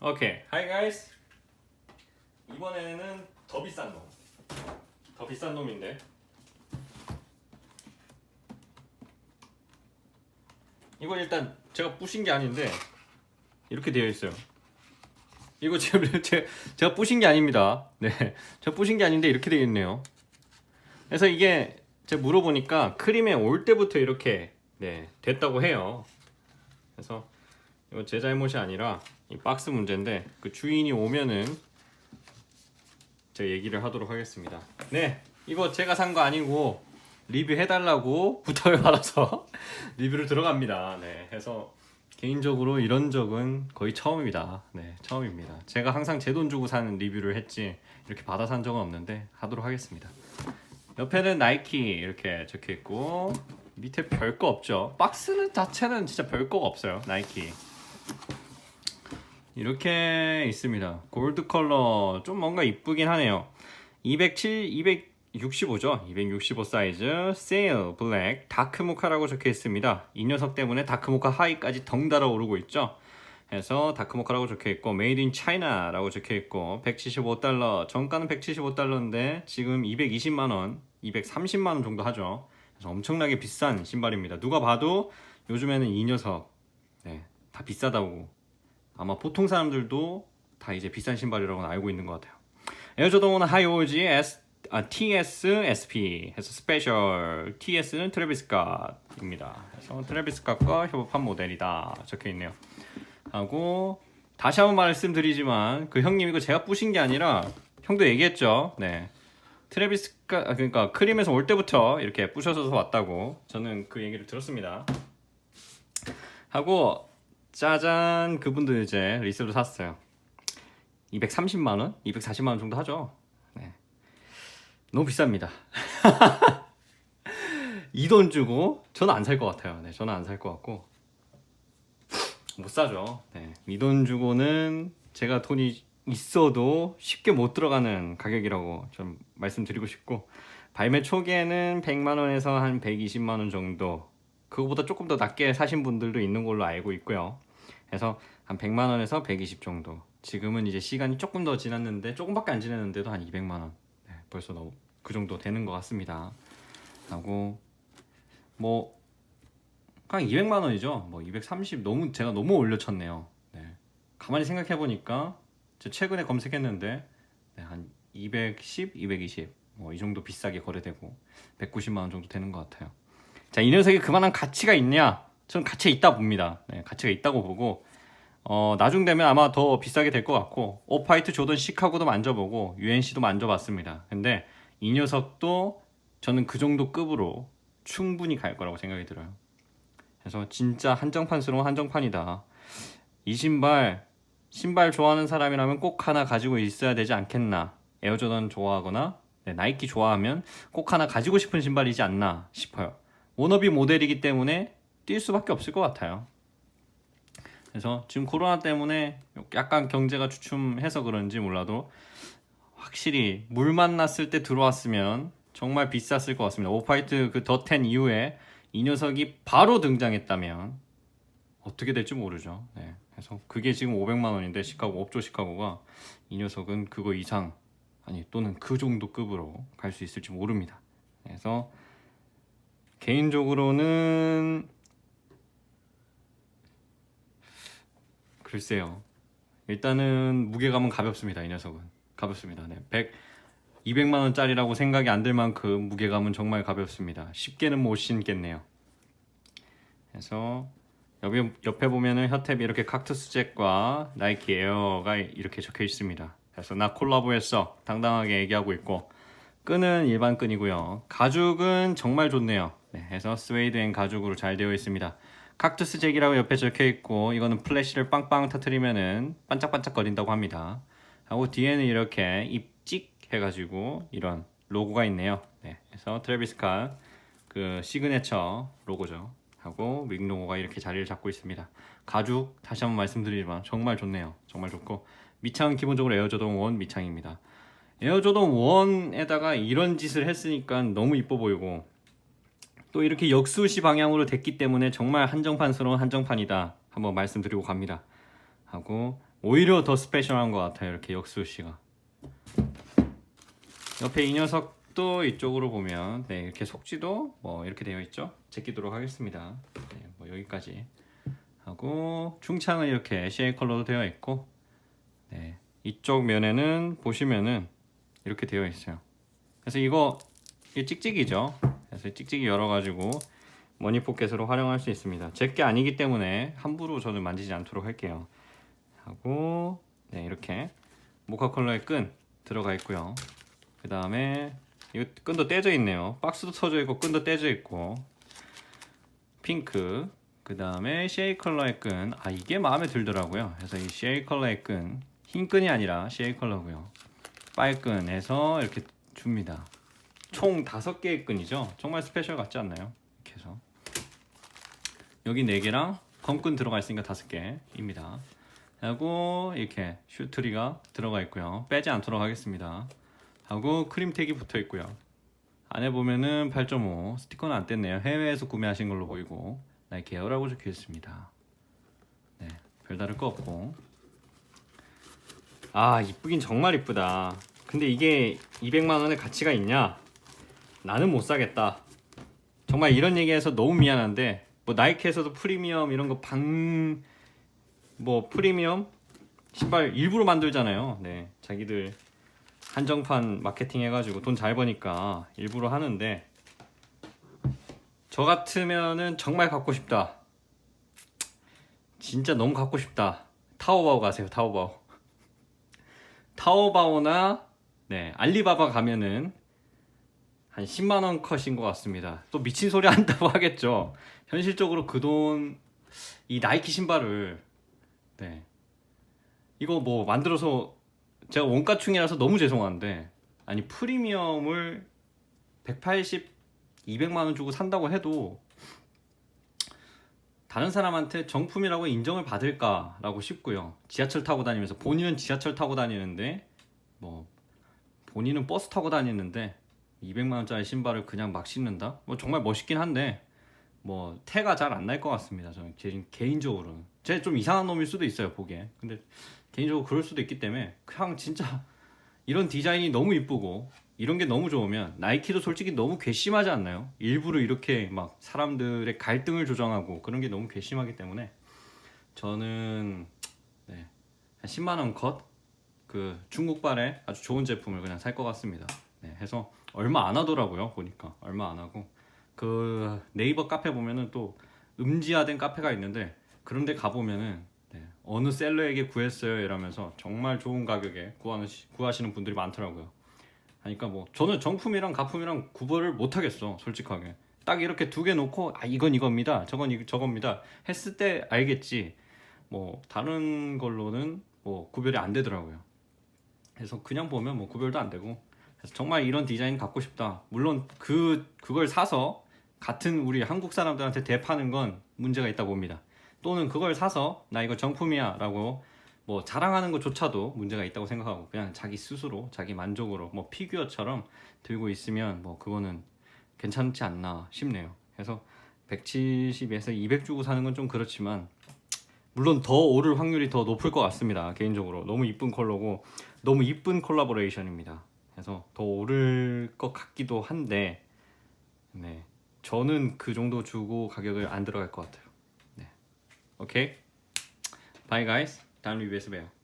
오케이. Hi guys. 이번에는 더 비싼 놈. 더 비싼 놈인데. 이건 일단 제가 부신 게 아닌데 이렇게 되어 있어요. 이거 제가 제- 제가 부신 게 아닙니다. 네, 제가 부신 게 아닌데 이렇게 되어 있네요. 그래서 이게 제가 물어보니까 크림에 올 때부터 이렇게 네 됐다고 해요. 그래서 이거 제 잘못이 아니라 이 박스 문제인데 그 주인이 오면은 제가 얘기를 하도록 하겠습니다. 네, 이거 제가 산 거 아니고 리뷰해달라고 부탁을 받아서 리뷰를 들어갑니다. 네, 해서 개인적으로 이런 적은 거의 처음입니다. 네, 처음입니다. 제가 항상 제 돈 주고 사는 리뷰를 했지 이렇게 받아 산 적은 없는데 하도록 하겠습니다. 옆에는 나이키 이렇게 적혀 있고 밑에 별거 없죠. 박스는 자체는 진짜 별 거가 없어요. 나이키. 이렇게 있습니다. 골드 컬러 좀 뭔가 이쁘긴 하네요. 207, 265죠. 265 사이즈 세일 블랙 다크 모카라고 적혀 있습니다. 이 녀석 때문에 다크 모카 하이까지 덩달아 오르고 있죠. 해서 다크 모카라고 적혀 있고 메이드 인 차이나라고 적혀 있고 175달러 정가는 175달러인데 지금 220만 원, 230만 원 정도 하죠. 그래서 엄청나게 비싼 신발입니다. 누가 봐도 요즘에는 이 녀석 네, 다 비싸다고 아마 보통 사람들도 다 이제 비싼 신발이라고 알고 있는 것 같아요. 에어조던 하이오지 S 아, TS SP 해서 스페셜 TS는 트래비스 갓입니다. 그래서 트래비스 갓과 협업한 모델이다 적혀 있네요. 하고 다시 한번 말씀드리지만 그 형님 이거 제가 부신 게 아니라 형도 얘기했죠. 네. 트래비스가 아, 그러니까 크림에서 올 때부터 이렇게 부셔서 왔다고 저는 그 얘기를 들었습니다. 하고 짜잔 그분도 이제 리셀로 샀어요. 230만 원, 240만 원 정도 하죠. 네. 너무 비쌉니다. 이 돈 주고 저는 안 살 것 같아요. 네, 저는 안 살 것 같고 못 사죠. 네. 이 돈 주고는 제가 돈이 있어도 쉽게 못 들어가는 가격이라고 좀 말씀드리고 싶고 발매 초기에는 100만 원에서 한 120만 원 정도 그거보다 조금 더 낮게 사신 분들도 있는 걸로 알고 있고요. 그래서 한 100만 원에서 120 정도. 지금은 이제 시간이 조금 더 지났는데 조금밖에 안 지났는데도 한 200만 원. 네, 벌써 너무 그 정도 되는 것 같습니다. 하고 뭐 그냥 200만 원이죠. 뭐 230 너무 제가 너무 올려쳤네요. 네. 가만히 생각해 보니까 저 최근에 검색했는데 네, 한 210, 220 뭐 이 정도 비싸게 거래되고 190만 원 정도 되는 것 같아요. 자, 이 녀석이 그만한 가치가 있냐? 저는 가치가 있다 봅니다. 네, 가치가 있다고 보고 어, 나중 되면 아마 더 비싸게 될 것 같고 오파이트 조던 시카고도 만져보고 UNC도 만져봤습니다. 근데 이 녀석도 저는 그 정도 급으로 충분히 갈 거라고 생각이 들어요. 그래서 진짜 한정판스러운 한정판이다. 이 신발 신발 좋아하는 사람이라면 꼭 하나 가지고 있어야 되지 않겠나. 에어조던 좋아하거나 네, 나이키 좋아하면 꼭 하나 가지고 싶은 신발이지 않나 싶어요. 워너비 모델이기 때문에 뛸 수밖에 없을 것 같아요. 그래서 지금 코로나 때문에 약간 경제가 주춤해서 그런지 몰라도 확실히 물 만났을 때 들어왔으면 정말 비쌌을 것 같습니다. 오파이트 그 더텐 이후에 이 녀석이 바로 등장했다면 어떻게 될지 모르죠. 네. 그래서 그게 지금 500만 원인데 시카고 업조 시카고가 이 녀석은 그거 이상 아니 또는 그 정도 급으로 갈 수 있을지 모릅니다. 그래서 개인적으로는 글쎄요. 일단은 무게감은 가볍습니다. 이 녀석은 가볍습니다. 네, 100 200만 원짜리라고 생각이 안 들 만큼 무게감은 정말 가볍습니다. 쉽게는 못 신겠네요. 그래서 옆에, 옆에 보면은 혀탭이 이렇게 kaktus 잭과 나이키 에어가 이렇게 적혀 있습니다. 그래서 나 콜라보했어 당당하게 얘기하고 있고 끈은 일반 끈이고요. 가죽은 정말 좋네요. 네, 해서 스웨이드앤 가죽으로 잘 되어 있습니다. Kaktus 잭이라고 옆에 적혀 있고 이거는 플래시를 빵빵 터트리면은 반짝반짝 거린다고 합니다. 하고 뒤에는 이렇게 입찍 해가지고 이런 로고가 있네요. 네, 그래서 트래비스 컷그 시그네처 로고죠. 하고 윙 로고가 이렇게 자리를 잡고 있습니다. 가죽 다시 한번 말씀드리지만 정말 좋네요. 정말 좋고 밑창은 기본적으로 에어조던 1 밑창입니다. 에어조던 1에다가 이런 짓을 했으니까 너무 이뻐 보이고 또 이렇게 역수시 방향으로 됐기 때문에 정말 한정판스러운 한정판이다. 한번 말씀드리고 갑니다. 하고 오히려 더 스페셜한 것 같아요. 이렇게 역수 씨가. 옆에 이 녀석도 이쪽으로 보면 네 이렇게 속지도 뭐 이렇게 되어 있죠. 제끼도록 하겠습니다. 네, 뭐 여기까지 하고 중창은 이렇게 CA 컬러도 되어 있고 네 이쪽 면에는 보시면은 이렇게 되어 있어요. 그래서 이거 이 찍찍이죠. 그래서 찍찍이 열어가지고 머니 포켓으로 활용할 수 있습니다. 제 게 아니기 때문에 함부로 저는 만지지 않도록 할게요. 하고 네 이렇게 모카 컬러의 끈 들어가 있고요. 그 다음에 이 끈도 떼져 있네요. 박스도 터져 있고 끈도 떼져 있고 핑크 그 다음에 CA 컬러의 끈. 아 이게 마음에 들더라고요. 그래서 이 CA 컬러의 끈, 흰 끈이 아니라 CA 컬러고요. 빨끈해서 이렇게 줍니다. 총 다섯 개의 끈이죠. 정말 스페셜 같지 않나요? 이렇게 해서 여기 네 개랑 검끈 들어가 있으니까 다섯 개입니다. 하고 이렇게 슈트리가 들어가 있고요. 빼지 않도록 하겠습니다. 하고 크림택이 붙어 있고요. 안에 보면은 8.5 스티커는 안 뗐네요. 해외에서 구매하신 걸로 보이고 나이키 에어라고 적혀 있습니다. 네, 별다를 거 없고. 아 이쁘긴 정말 이쁘다. 근데 이게 200만 원의 가치가 있냐? 나는 못 사겠다. 정말 이런 얘기해서 너무 미안한데 뭐 나이키에서도 프리미엄 이런 거 방 뭐 프리미엄 신발 일부러 만들잖아요. 네, 자기들 한정판 마케팅 해가지고 돈 잘 버니까 일부러 하는데 저 같으면은 정말 갖고 싶다. 진짜 너무 갖고 싶다. 타오바오 가세요. 타오바오. 타오바오나 네 알리바바 가면은 한 10만 원 컷인 것 같습니다. 또 미친 소리 한다고 하겠죠. 현실적으로 그 돈 이 나이키 신발을 네 이거 뭐 만들어서 제가 원가충이라서 너무 죄송한데 아니 프리미엄을 180, 200만 원 주고 산다고 해도 다른 사람한테 정품이라고 인정을 받을까라고 싶고요. 지하철 타고 다니면서 본인은 지하철 타고 다니는데 뭐 본인은 버스 타고 다니는데 200만 원짜리 신발을 그냥 막 신는다? 뭐 정말 멋있긴 한데 뭐 태가 잘 안 날 것 같습니다. 저는 개- 개인적으로는 제 좀 이상한 놈일 수도 있어요 보기에. 근데 개인적으로 그럴 수도 있기 때문에 그냥 진짜 이런 디자인이 너무 이쁘고 이런 게 너무 좋으면 나이키도 솔직히 너무 괘씸하지 않나요? 일부러 이렇게 막 사람들의 갈등을 조장하고 그런 게 너무 괘씸하기 때문에 저는 네, 한 10만 원 컷 그 중국발의 아주 좋은 제품을 그냥 살 것 같습니다. 네, 해서 얼마 안 하더라고요 보니까. 얼마 안 하고. 그 네이버 카페 보면은 또 음지화된 카페가 있는데 그런데 가 보면은 네, 어느 셀러에게 구했어요 이러면서 정말 좋은 가격에 구하는 시- 구하시는 분들이 많더라고요. 하니까 뭐 저는 정품이랑 가품이랑 구별을 못 하겠어 솔직하게. 딱 이렇게 두 개 놓고 아 이건 이겁니다 저건 이 저겁니다 했을 때 알겠지. 뭐 다른 걸로는 뭐 구별이 안 되더라고요. 그래서 그냥 보면 뭐 구별도 안 되고 그래서 정말 이런 디자인 갖고 싶다. 물론 그 그걸 사서 같은 우리 한국 사람들한테 대파는 건 문제가 있다 봅니다. 또는 그걸 사서 나 이거 정품이야라고 뭐 자랑하는 것조차도 문제가 있다고 생각하고 그냥 자기 스스로 자기 만족으로 뭐 피규어처럼 들고 있으면 뭐 그거는 괜찮지 않나 싶네요. 그래서 170에서 200 주고 사는 건 좀 그렇지만 물론 더 오를 확률이 더 높을 것 같습니다. 개인적으로 너무 이쁜 컬러고 너무 이쁜 콜라보레이션입니다. 그래서 더 오를 것 같기도 한데 네 저는 그 정도 주고 가격을 안 들어갈 것 같아요. 네 오케이 바이 가이스 다음 리뷰에서 봬요.